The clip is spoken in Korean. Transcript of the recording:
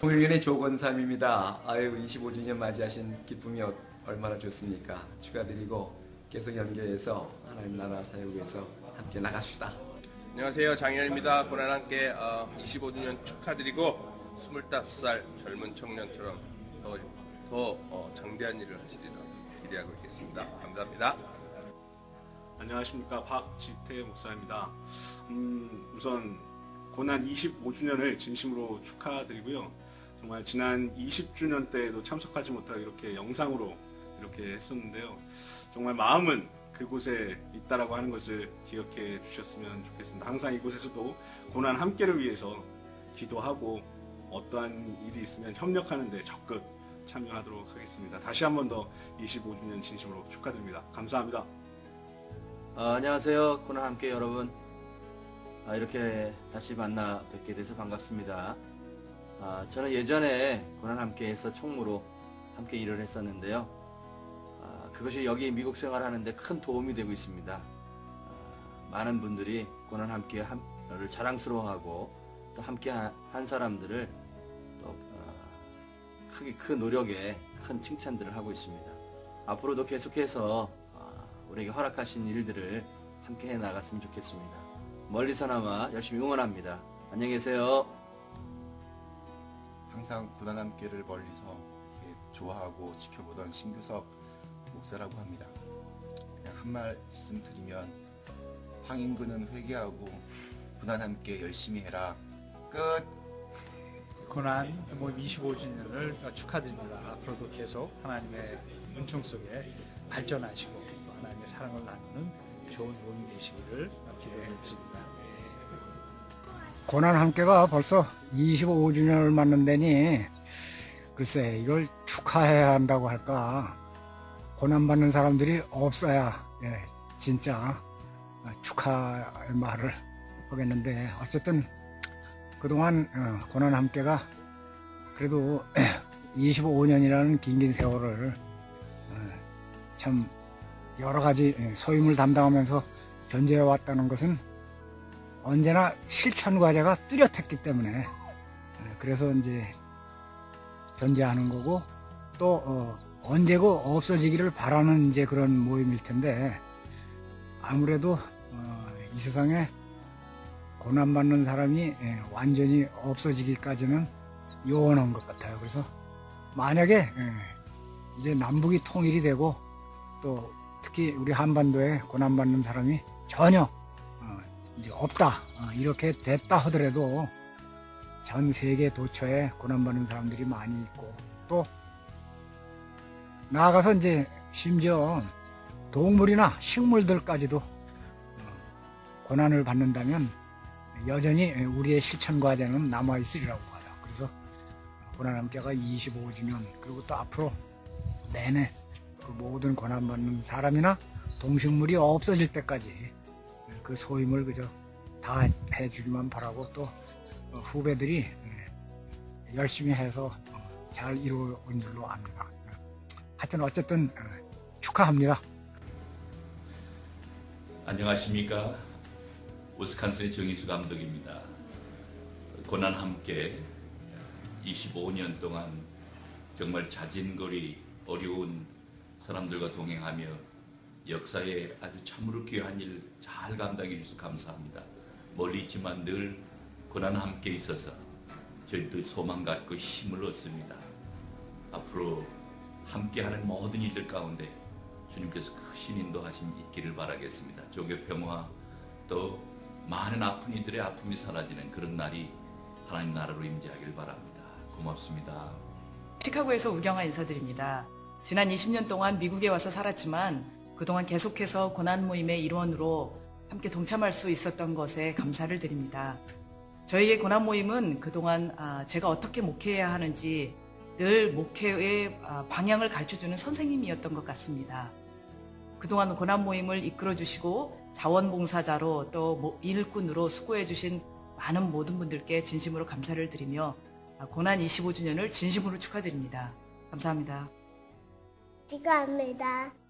동일견의 조건삼입니다. 아유 25주년 맞이하신 기쁨이 어- 얼마나 좋습니까? 축하드리고 계속 연계해서 하나님 나라 사역에서 함께 나갑시다. 안녕하세요 장현입니다. 고난 함께 어, 25주년 축하드리고 25살 젊은 청년처럼 더, 더 어, 장대한 일을 하시리라 기대하고 있겠습니다. 감사합니다. 안녕하십니까 박지태 목사입니다. 음, 우선 고난 25주년을 진심으로 축하드리고요. 정말 지난 20주년 때에도 참석하지 못하고 이렇게 영상으로 이렇게 했었는데요. 정말 마음은 그곳에 있다라고 하는 것을 기억해 주셨으면 좋겠습니다. 항상 이곳에서도 고난 함께를 위해서 기도하고 어떠한 일이 있으면 협력하는데 적극 참여하도록 하겠습니다. 다시 한 번 더 25주년 진심으로 축하드립니다. 감사합니다. 어, 안녕하세요. 고난 함께 여러분. 아, 이렇게 다시 만나 뵙게 돼서 반갑습니다. 아, 저는 예전에 고난 함께에서 총무로 함께 일을 했었는데요. 아, 그것이 여기 미국 생활하는데 큰 도움이 되고 있습니다. 아, 많은 분들이 고난 함께를 자랑스러워하고 또 함께 한- 한 사람들을 또 어, 크게 그 노력에 큰 칭찬들을 하고 있습니다. 앞으로도 계속해서 어, 우리에게 허락하신 일들을 함께 해 나갔으면 좋겠습니다. 멀리서나마 열심히 응원합니다. 안녕히 계세요. 항상 고난 함께를 멀리서 좋아하고 지켜보던 신규석 목사라고 합니다. 그냥 한 말씀 드리면 황인구는 회개하고 고난 함께 열심히 해라. 끝. 고난 모임 25주년을 축하드립니다. 앞으로도 계속 하나님의 은총 속에 발전하시고 또 하나님의 사랑을 나누는 좋은 모임이 되시기를 기도해 드립니다. 고난 함께가 벌써 25주년을 맞는다니. 글쎄 이걸 축하해야 한다고 할까? 고난받는 사람들이 없어야 예, 진짜 축하의 말을 하겠는데. 어쨌든 그동안 어, 고난 함께가 그래도 25년이라는 긴긴 세월을 어, 참 여러 가지 예, 소임을 담당하면서 존재해 왔다는 것은 언제나 실천 과제가 뚜렷했기 때문에 예, 그래서 이제 존재하는 거고 또 어, 언제고 없어지기를 바라는 이제 그런 모임일 텐데 아무래도 어, 이 세상에 고난받는 사람이 예, 완전히 없어지기까지는 요원한 것 같아요. 그래서 만약에 예, 이제 남북이 통일이 되고 또 특히 우리 한반도에 고난받는 사람이 전혀 어, 이제 없다 어, 이렇게 됐다 하더라도 전 세계 도처에 고난받는 사람들이 많이 있고 또 나아가서 이제 심지어 동물이나 식물들까지도 어, 고난을 받는다면 여전히 우리의 실천 과제는 남아 있으리라고 봐요. 그래서 고난 함께가 25주년 그리고 또 앞으로 내내 그 모든 고난받는 사람이나 동식물이 없어질 때까지 그 소임을 그저 다 해주기만 바라고 또 어, 후배들이 예, 열심히 해서 어, 잘 이루어온 줄로 압니다. 하여튼 어쨌든 어, 축하합니다. 안녕하십니까. 우스칸슨의 정희수 감독입니다. 고난 함께 25년 동안 정말 자진거리 어려운 사람들과 동행하며 역사에 아주 참으로 귀한 일 잘 감당해 주셔서 감사합니다. 멀리 있지만 늘 고난 함께 있어서 저희도 소망 갖고 힘을 얻습니다. 앞으로 함께하는 모든 일들 가운데 주님께서 크신 인도하심 있기를 바라겠습니다. 조교 평화 또 많은 아픈 이들의 아픔이 사라지는 그런 날이 하나님 나라로 임재하길 바랍니다. 고맙습니다. 시카고에서 우경아 인사드립니다. 지난 20년 동안 미국에 와서 살았지만 그동안 계속해서 고난 모임의 일원으로 함께 동참할 수 있었던 것에 감사를 드립니다. 저희의 고난 모임은 그동안 아, 제가 어떻게 목회해야 하는지 늘 목회의 아, 방향을 가르쳐주는 선생님이었던 것 같습니다. 그동안 고난 모임을 이끌어 주시고 자원봉사자로 또 모- 일꾼으로 수고해 주신 많은 모든 분들께 진심으로 감사를 드리며 아, 고난 25주년을 진심으로 축하드립니다. 감사합니다. 축하합니다.